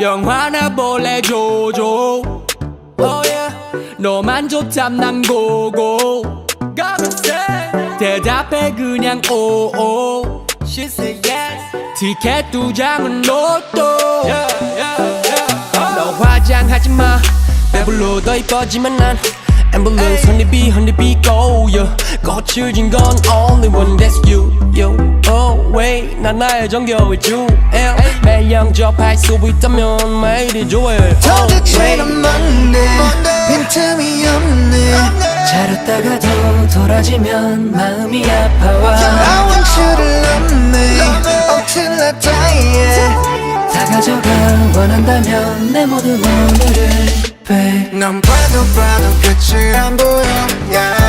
영화나 볼래 조조? Oh yeah. 너만 좋담 난 고고. 대답해 그냥 오오. She said yes. 티켓 두 장은 로또. 너 화장하지 마. 배불러 더 이뻐지만 난 앰뷸런스 honeybee honeybee go yeah. 꽃을 진건 only one that's you you oh wait 난 나의 정겨울 주엘 매일 영접할 수 있다면 매일이 좋아요 oh. 넌 뭔데 빈틈이 없네 잘했다가도 돌아지면 마음이 아파와 I want you to love me Until I die yeah. 다 가져가 원한다면 내 모든 오늘을 babe 넌 봐도 봐도 끝이 안 보여 yeah.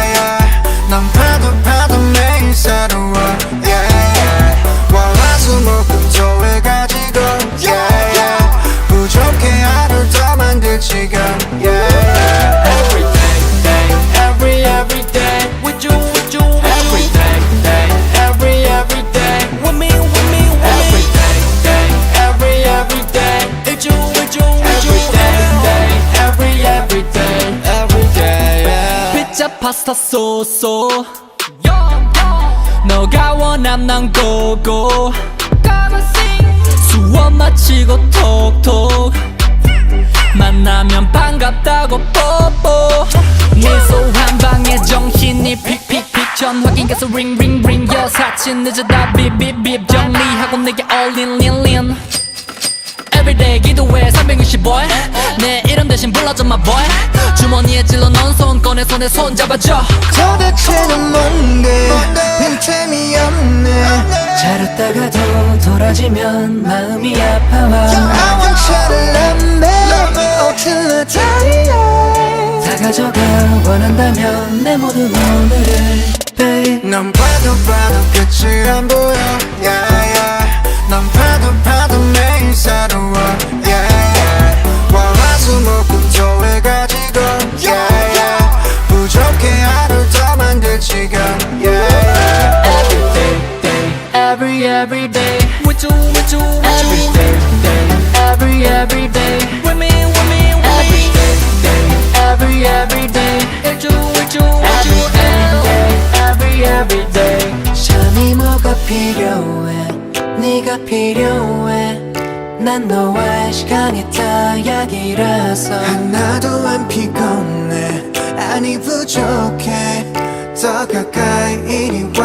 피자 파스타 소소, 너가 원함 난 고고. 수업 마치고 톡톡. 만나면 반갑다고 뽀뽀. 미소 한 방에 정신이 픽픽픽. 전화긴 계속 링링링 여사친 늦어다 빕빕빕 정리하고 내게 in in Everyday 기도해 365일. 내 이름 대신 불러줘 my boy 내 손에 손 잡아줘. 도대체 넌 뭔데? 빈틈이 없네. 잘했다가도 돌아지면 마음이 아파와. I want you to love me Until I die yeah. 다 가져가 원한다면 내 모든 오늘을 babe. 넌 봐도 봐도 끝이 안 보여. Yeah, yeah. 넌 봐도 봐도 with you, with you, with every you. day, day, every every day with me, with me, with every me. day, day, every every day with you, with you, with you, every day, every every day. 잠이 뭐가 필요해 네가 필요해 난 너와의 시간이 다 약이라서 하나도 안 피곤해 아니 부족해 더 가까이 이리 더